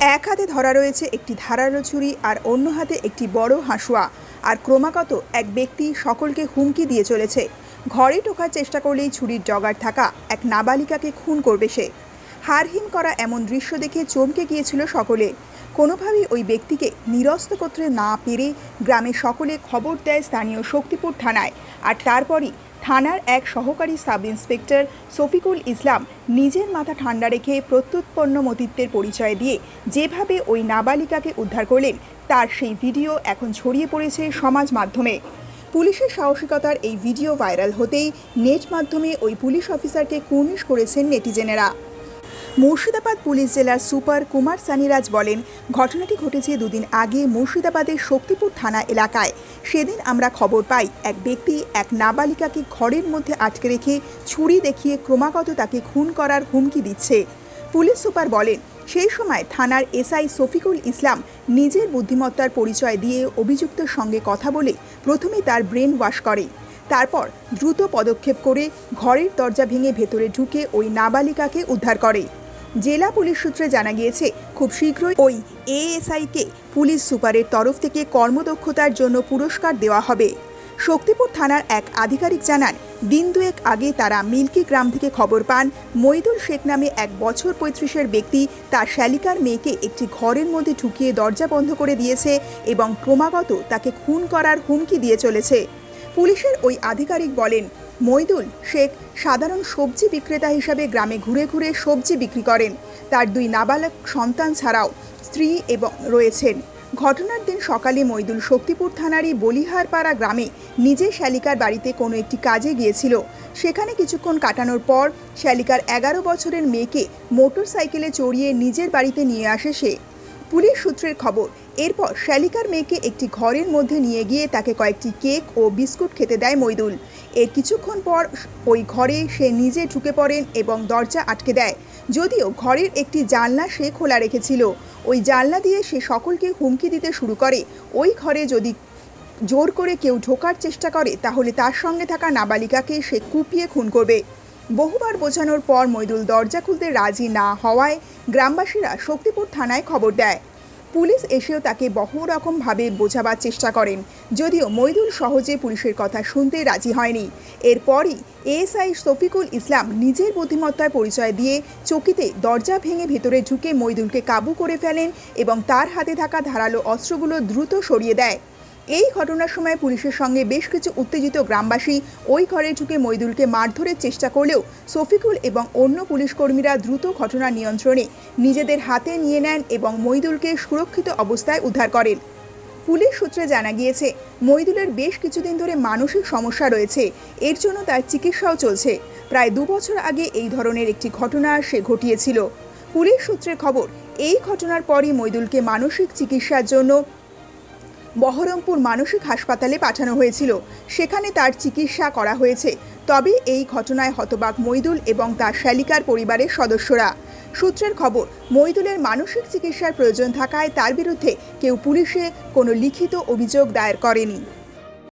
এক হাতে ধরা রয়েছে একটি ধারালো ছুরি আর অন্য হাতে একটি বড় হাঁসুয়া। আর ক্রমাগত এক ব্যক্তি সকলকে হুমকি দিয়ে চলেছে। ঘরে ঢোকার চেষ্টা করলেই ছুরির জগার থাকা এক নাবালিকাকে খুন করবে সে। হারহিম করা এমন দৃশ্য দেখে চমকে গিয়েছিল সকলে। কোনোভাবেই ওই ব্যক্তিকে নিরস্ত করতে না পেরে গ্রামের সকলে খবর দেয় স্থানীয় শক্তিপুর থানায়। আর তারপরই থানার এক সহকারী সাব ইন্সপেক্টর শফিকুল ইসলাম নিজের মাথা ঠান্ডা রেখে প্রত্যুৎপন্ন মতিত্বের পরিচয় দিয়ে যেভাবে ওই নাবালিকাকে উদ্ধার করলেন, তার সেই ভিডিও এখন ছড়িয়ে পড়েছে সমাজ মাধ্যমে। পুলিশের সাহসিকতার এই ভিডিও ভাইরাল হতেই নেট মাধ্যমে ওই পুলিশ অফিসারকে কুর্নিশ করেছেন নেটিজেনেরা। মুর্শিদাবাদ পুলিশ জেলার সুপার কুমার সানিরাজ বলেন, ঘটনাটি ঘটেছে দুদিন আগে মুর্শিদাবাদের শক্তিপুর থানা এলাকায়। সেদিন আমরা খবর পাই, এক ব্যক্তি এক নাবালিকাকে ঘরের মধ্যে আটকে রেখে ছুরি দেখিয়ে ক্রমাগত তাকে খুন করার হুমকি দিচ্ছে। পুলিশ সুপার বলেন, সেই সময় থানার এসআই শফিকুল ইসলাম নিজের বুদ্ধিমত্তার পরিচয় দিয়ে অভিযুক্তের সঙ্গে কথা বলে প্রথমে তার ব্রেন ওয়াশ করে। তারপর দ্রুত পদক্ষেপ করে ঘরের দরজা ভেঙে ভেতরে ঢুকে ওই নাবালিকাকে উদ্ধার করে। জেলা পুলিশ সূত্রে জানা গিয়েছে, খুব শীঘ্রই ওই এএসআইকে পুলিশ সুপারের তরফ থেকে কর্মদক্ষতার জন্য পুরস্কার দেওয়া হবে। শক্তিপুর থানার এক আধিকারিক জানান, দিন দুয়েক আগে তারা মিল্কি গ্রাম থেকে খবর পান, মইদুল শেখ নামে এক বছর পঁয়ত্রিশের ব্যক্তি তার শ্যালিকার মেয়েকে একটি ঘরের মধ্যে ঢুকিয়ে দরজা বন্ধ করে দিয়েছে এবং ক্রমাগত তাকে খুন করার হুমকি দিয়ে চলেছে। পুলিশের ওই আধিকারিক বলেন মইদুল শেখ সাধারণ সবজি বিক্রেতা হিসাবে গ্রামে ঘুরে ঘুরে সবজি বিক্রি করেন। তার দুই নাবালক সন্তান ছাড়াও স্ত্রী এবং রয়েছেন। ঘটনার দিন সকালে মইদুল শক্তিপুর থানারই বলিহারপাড়া গ্রামে নিজে শ্যালিকার বাড়িতে কোনো একটি কাজে গিয়েছিল। সেখানে কিছুক্ষণ কাটানোর পর শ্যালিকার এগারো বছরের মেয়েকে মোটর সাইকেলে চড়িয়ে নিজের বাড়িতে নিয়ে আসে সে। পুলিশ সূত্রের খবর, এরপর শ্যালিকার মেয়েকে একটি ঘরের মধ্যে নিয়ে গিয়ে তাকে কয়েকটি কেক ও বিস্কুট খেতে দেয় মইদুল। এর কিছুক্ষণ পর ওই ঘরে সে নিজে ঢুকে পড়েন এবং দরজা আটকে দেয়। যদিও ঘরের একটি জানলা সে খোলা রেখেছিল। ওই জানলা দিয়ে সে সকলকে হুমকি দিতে শুরু করে। ওই ঘরে যদি জোর করে কেউ ঢোকার চেষ্টা করে, তাহলে তার সঙ্গে থাকা নাবালিকাকে সে কুপিয়ে খুন করবে। বহুবার বোঝানোর পর মইদুল দরজা খুলতে রাজি না হওয়ায় গ্রামবাসীরা শক্তিপুর থানায় খবর দেয়। পুলিশ এসেও তাকে বহু রকমভাবে বোঝাবার চেষ্টা করেন, যদিও মইদুল সহজে পুলিশের কথা শুনতে রাজি হয়নি। এরপরই এএসআই শফিকুল ইসলাম নিজের বুদ্ধিমত্তার পরিচয় দিয়ে চকিতে দরজা ভেঙে ভেতরে ঢুকে মইদুলকে কাবু করে ফেলেন এবং তার হাতে থাকা ধারালো অস্ত্রগুলো দ্রুত সরিয়ে দেয়। এই ঘটনার সময় পুলিশের সঙ্গে বেশ কিছু উত্তেজিত গ্রামবাসী ওই ঘরে ঢুকে মইদুলকে মারধরের চেষ্টা করলেও শফিকুল এবং অন্য পুলিশ কর্মীরা দ্রুত ঘটনা নিয়ন্ত্রণে নিজেদের হাতে নিয়ে নেন এবং মইদুলকে সুরক্ষিত অবস্থায় উদ্ধার করেন। পুলিশ সূত্রে জানা গিয়েছে, মইদুলের বেশ কিছুদিন ধরে মানসিক সমস্যা রয়েছে, এর জন্য তার চিকিৎসাও চলছে। প্রায় দু বছর আগে এই ধরনের একটি ঘটনা সে ঘটিয়েছিল। পুলিশ সূত্রের খবর, এই ঘটনার পরই মইদুলকে মানসিক চিকিৎসার জন্য বহরমপুর মানসিক হাসপাতালে পাঠানো হয়েছিল। সেখানে তার চিকিৎসা করা হয়েছে। তবে এই ঘটনায় হতবাক মৈদুল এবং তার শ্যালিকার পরিবারের সদস্যরা। সূত্রের খবর, মইদুলের মানসিক চিকিৎসার প্রয়োজন থাকায় তার বিরুদ্ধে কেউ পুলিশে কোনো লিখিত অভিযোগ দায়ের করেনি।